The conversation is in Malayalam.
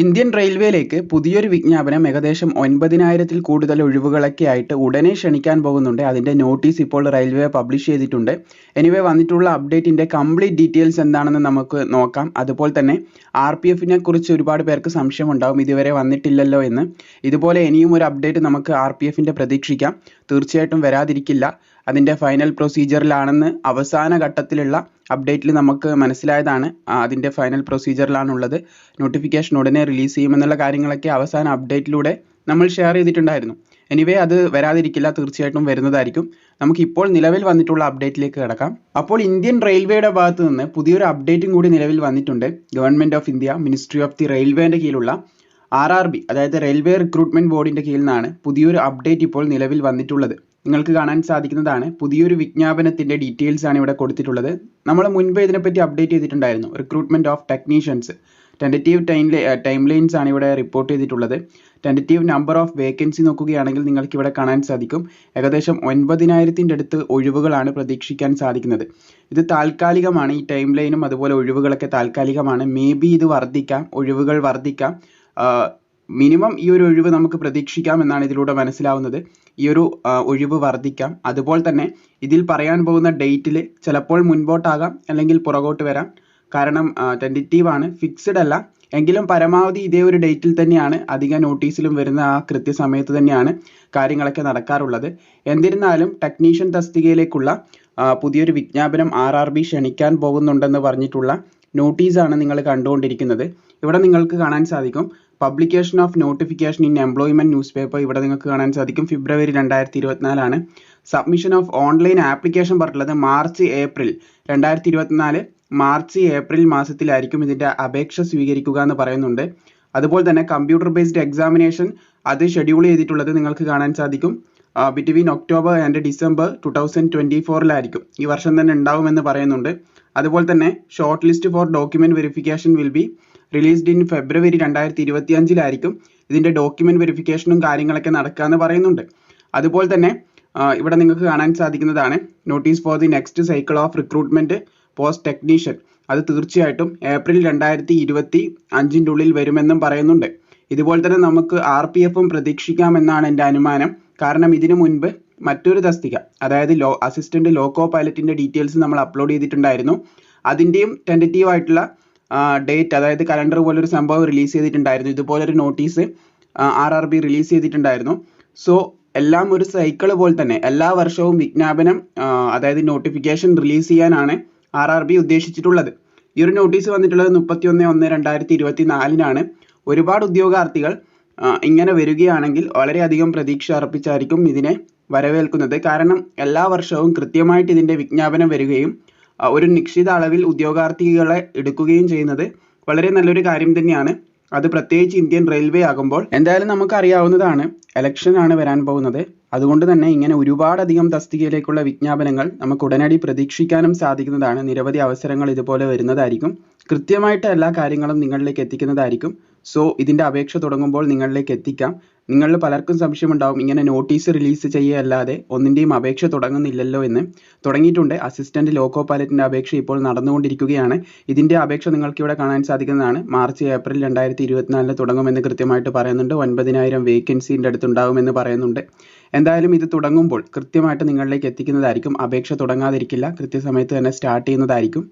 ഇന്ത്യൻ റെയിൽവേയിലേക്ക് പുതിയൊരു വിജ്ഞാപനം ഏകദേശം ഒൻപതിനായിരത്തിൽ കൂടുതൽ ഒഴിവുകളൊക്കെ ആയിട്ട് ഉടനെ ക്ഷണിക്കാൻ പോകുന്നുണ്ട്. അതിന്റെ നോട്ടീസ് ഇപ്പോൾ റെയിൽവേ പബ്ലിഷ് ചെയ്തിട്ടുണ്ട്. എനിവേ വന്നിട്ടുള്ള അപ്ഡേറ്റിന്റെ കംപ്ലീറ്റ് ഡീറ്റെയിൽസ് എന്താണെന്ന് നമുക്ക് നോക്കാം. അതുപോലെ തന്നെ ആർ പി എഫിനെ കുറിച്ച് ഒരുപാട് പേർക്ക് സംശയമുണ്ടാകും ഇതുവരെ വന്നിട്ടില്ലല്ലോ എന്ന്. ഇതുപോലെ ഇനിയും ഒരു അപ്ഡേറ്റ് നമുക്ക് ആർ പി എഫിന്റെ പ്രതീക്ഷിക്കാം. തീർച്ചയായിട്ടും വരാതിരിക്കില്ല. അതിന്റെ ഫൈനൽ പ്രൊസീജിയറിലാണെന്ന് അവസാന ഘട്ടത്തിലുള്ള അപ്ഡേറ്റിൽ നമുക്ക് മനസ്സിലായതാണ്. അതിന്റെ ഫൈനൽ പ്രൊസീജിയറിലാണുള്ളത് നോട്ടിഫിക്കേഷൻ ഉടനെ റിലീസ് ചെയ്യുമെന്നുള്ള കാര്യങ്ങളൊക്കെ അവസാന അപ്ഡേറ്റിലൂടെ നമ്മൾ ഷെയർ ചെയ്തിട്ടുണ്ടായിരുന്നു. എനിവേ അത് വരാതിരിക്കില്ല. തീർച്ചയായിട്ടും വരുന്നതായിരിക്കും. നമുക്ക് ഇപ്പോൾ നിലവിൽ വന്നിട്ടുള്ള അപ്ഡേറ്റിലേക്ക് കിടക്കാം. അപ്പോൾ ഇന്ത്യൻ റെയിൽവേയുടെ ഭാഗത്ത് നിന്ന് പുതിയൊരു അപ്ഡേറ്റും കൂടി നിലവിൽ വന്നിട്ടുണ്ട്. Government of India ministry of the റെയിൽവേന്റെ കീഴിലുള്ള ആർ ആർ ബി അതായത് റെയിൽവേ റിക്രൂട്ട്മെന്റ് ബോർഡിന്റെ കീഴിൽ നിന്നാണ് പുതിയൊരു അപ്ഡേറ്റ് ഇപ്പോൾ നിലവിൽ വന്നിട്ടുള്ളത്. നിങ്ങൾക്ക് കാണാൻ സാധിക്കുന്നതാണ്. പുതിയൊരു വിജ്ഞാപനത്തിന്റെ ഡീറ്റെയിൽസ് ആണ് ഇവിടെ കൊടുത്തിട്ടുള്ളത്. നമ്മൾ മുൻപ് ഇതിനെപ്പറ്റി അപ്ഡേറ്റ് ചെയ്തിട്ടുണ്ടായിരുന്നു. Recruitment of technicians tentative time timelines ആണ് ഇവിടെ റിപ്പോർട്ട് ചെയ്തിട്ടുള്ളത്. ടെന്ററ്റീവ് നമ്പർ ഓഫ് വേക്കൻസി നോക്കുകയാണെങ്കിൽ നിങ്ങൾക്ക് ഇവിടെ കാണാൻ സാധിക്കും. ഏകദേശം ഒൻപതിനായിരത്തിന്റെ അടുത്ത് ഒഴിവുകളാണ് പ്രതീക്ഷിക്കാൻ സാധിക്കുന്നത്. ഇത് താൽക്കാലികമാണ്. ഈ ടൈം ലൈനും അതുപോലെ ഒഴിവുകളൊക്കെ താൽക്കാലികമാണ്. മേ ബി ഇത് വർദ്ധിക്കാം. ഒഴിവുകൾ വർദ്ധിക്കാം. മിനിമം ഈ ഒരു ഒഴിവ് നമുക്ക് പ്രതീക്ഷിക്കാം എന്നാണ് ഇതിലൂടെ മനസ്സിലാവുന്നത്. ഈ ഒരു ഒഴിവ് വർദ്ധിക്കാം. അതുപോലെ തന്നെ ഇതിൽ പറയാൻ പോകുന്ന ഡേറ്റിൽ ചിലപ്പോൾ മുൻപോട്ടാകാം അല്ലെങ്കിൽ പുറകോട്ട് വരാം. കാരണം ടെന്ററ്റീവ് ആണ് ഫിക്സഡ് അല്ല. എങ്കിലും പരമാവധി ഇതേ ഒരു ഡേറ്റിൽ തന്നെയാണ് അധിക നോട്ടീസിലും വരുന്ന ആ കൃത്യസമയത്ത് തന്നെയാണ് കാര്യങ്ങളൊക്കെ നടക്കാറുള്ളത്. എന്നിരുന്നാലും ടെക്നീഷ്യൻ തസ്തികയിലേക്കുള്ള പുതിയൊരു വിജ്ഞാപനം ആർ ആർ ബി ക്ഷണിക്കാൻ പോകുന്നുണ്ടെന്ന് പറഞ്ഞിട്ടുള്ള നോട്ടീസാണ് നിങ്ങൾ കണ്ടുകൊണ്ടിരിക്കുന്നത്. ഇവിടെ നിങ്ങൾക്ക് കാണാൻ സാധിക്കും. Publication of notification in employment newspaper ഇവിടെ നിങ്ങൾക്ക് കാണാൻ സാധിക്കും. ഫെബ്രുവരി രണ്ടായിരത്തി ഇരുപത്തിനാലാണ് സബ്മിഷൻ ഓഫ് ഓൺലൈൻ ആപ്ലിക്കേഷൻ പറഞ്ഞിട്ടുള്ളത് മാർച്ച് ഏപ്രിൽ രണ്ടായിരത്തി ഇരുപത്തിനാല് മാർച്ച് ഏപ്രിൽ മാസത്തിലായിരിക്കും ഇതിന്റെ അപേക്ഷ സ്വീകരിക്കുക എന്ന് പറയുന്നുണ്ട്. അതുപോലെ തന്നെ കമ്പ്യൂട്ടർ ബേസ്ഡ് എക്സാമിനേഷൻ അത് ഷെഡ്യൂൾ ചെയ്തിട്ടുള്ളത് നിങ്ങൾക്ക് കാണാൻ സാധിക്കും. Between October and December two thousand twenty ഫോറിലായിരിക്കും ഈ വർഷം തന്നെ ഉണ്ടാവുമെന്ന് പറയുന്നുണ്ട്. അതുപോലെ തന്നെ shortlist for document verification will be released in February രണ്ടായിരത്തി ഇരുപത്തി അഞ്ചിലായിരിക്കും ഇതിന്റെ ഡോക്യുമെന്റ് വെരിഫിക്കേഷനും കാര്യങ്ങളൊക്കെ നടക്കുക എന്ന് പറയുന്നുണ്ട്. അതുപോലെ തന്നെ ഇവിടെ നിങ്ങൾക്ക് കാണാൻ സാധിക്കുന്നതാണ് notice for the next cycle of recruitment post technician അത് തീർച്ചയായിട്ടും ഏപ്രിൽ രണ്ടായിരത്തി ഇരുപത്തി അഞ്ചിന്റെ ഉള്ളിൽ വരുമെന്നും പറയുന്നുണ്ട്. ഇതുപോലെ തന്നെ നമുക്ക് ആർ പി എഫും പ്രതീക്ഷിക്കാമെന്നാണ് എന്റെ അനുമാനം. കാരണം ഇതിനു മുൻപ് മറ്റൊരു തസ്തിക അതായത് ലോ അസിസ്റ്റന്റ് ലോക്കോ പൈലറ്റിന്റെ ഡീറ്റെയിൽസ് നമ്മൾ അപ്ലോഡ് ചെയ്തിട്ടുണ്ടായിരുന്നു. അതിന്റെയും ടെന്റേറ്റീവ് ആയിട്ടുള്ള ഡേറ്റ് അതായത് കലണ്ടർ പോലൊരു സംഭവം റിലീസ് ചെയ്തിട്ടുണ്ടായിരുന്നു. ഇതുപോലൊരു notice R R B release ചെയ്തിട്ടുണ്ടായിരുന്നു. സോ എല്ലാം ഒരു സൈക്കിൾ പോലെ തന്നെ. എല്ലാ വർഷവും വിജ്ഞാപനം അതായത് നോട്ടിഫിക്കേഷൻ റിലീസ് ചെയ്യാനാണ് ആർ ആർ ബി ഉദ്ദേശിച്ചിട്ടുള്ളത്. ഈ ഒരു നോട്ടീസ് വന്നിട്ടുള്ളത് മുപ്പത്തി ഒന്ന് ഒന്ന് രണ്ടായിരത്തി ഇരുപത്തി നാലിനാണ് ഒരുപാട് ഉദ്യോഗാർത്ഥികൾ ഇങ്ങനെ വരികയാണെങ്കിൽ വളരെയധികം പ്രതീക്ഷ അർപ്പിച്ചായിരിക്കും ഇതിനെ വരവേൽക്കുന്നത്. കാരണം എല്ലാ വർഷവും കൃത്യമായിട്ട് ഇതിന്റെ വിജ്ഞാപനം വരികയും ഒരു നിശ്ചിത അളവിൽ ഉദ്യോഗാർത്ഥികളെ എടുക്കുകയും ചെയ്യുന്നത് വളരെ നല്ലൊരു കാര്യം തന്നെയാണ്. അത് പ്രത്യേകിച്ച് ഇന്ത്യൻ റെയിൽവേ ആകുമ്പോൾ എന്തായാലും നമുക്ക് അറിയാവുന്നതാണ് ഇലക്ഷൻ ആണ് വരാൻ പോകുന്നത്. അതുകൊണ്ട് തന്നെ ഇങ്ങനെ ഒരുപാടധികം തസ്തികയിലേക്കുള്ള വിജ്ഞാപനങ്ങൾ നമുക്ക് ഉടനടി പ്രതീക്ഷിക്കാനും സാധിക്കുന്നതാണ്. നിരവധി അവസരങ്ങൾ ഇതുപോലെ വരുന്നതായിരിക്കും. കൃത്യമായിട്ട് എല്ലാ കാര്യങ്ങളും നിങ്ങളിലേക്ക് എത്തിക്കുന്നതായിരിക്കും. സോ ഇതിന്റെ അപേക്ഷ തുടങ്ങുമ്പോൾ നിങ്ങളിലേക്ക് എത്തിക്കാം. നിങ്ങളിൽ പലർക്കും സംശയമുണ്ടാവും ഇങ്ങനെ നോട്ടീസ് റിലീസ് ചെയ്യുകയല്ലാതെ ഒന്നിന്റെയും അപേക്ഷ തുടങ്ങുന്നില്ലല്ലോ എന്ന്. തുടങ്ങിയിട്ടുണ്ട് അസിസ്റ്റന്റ് ലോക്കോ പൈലറ്റിന്റെ അപേക്ഷ ഇപ്പോൾ നടന്നുകൊണ്ടിരിക്കുകയാണ്. ഇതിന്റെ അപേക്ഷ നിങ്ങൾക്ക് ഇവിടെ കാണാൻ സാധിക്കുന്നതാണ്. മാർച്ച് ഏപ്രിൽ രണ്ടായിരത്തി ഇരുപത്തിനാലിന് തുടങ്ങുമെന്ന് കൃത്യമായിട്ട് പറയുന്നുണ്ട്. ഒൻപതിനായിരം വേക്കൻസിന്റെ അടുത്തുണ്ടാകുമെന്ന് പറയുന്നുണ്ട്. എന്തായാലും ഇത് തുടങ്ങുമ്പോൾ കൃത്യമായിട്ട് നിങ്ങളിലേക്ക് എത്തിക്കുന്നതായിരിക്കും. അപേക്ഷ തുടങ്ങാതിരിക്കില്ല. കൃത്യസമയത്ത് തന്നെ സ്റ്റാർട്ട് ചെയ്യുന്നതായിരിക്കും.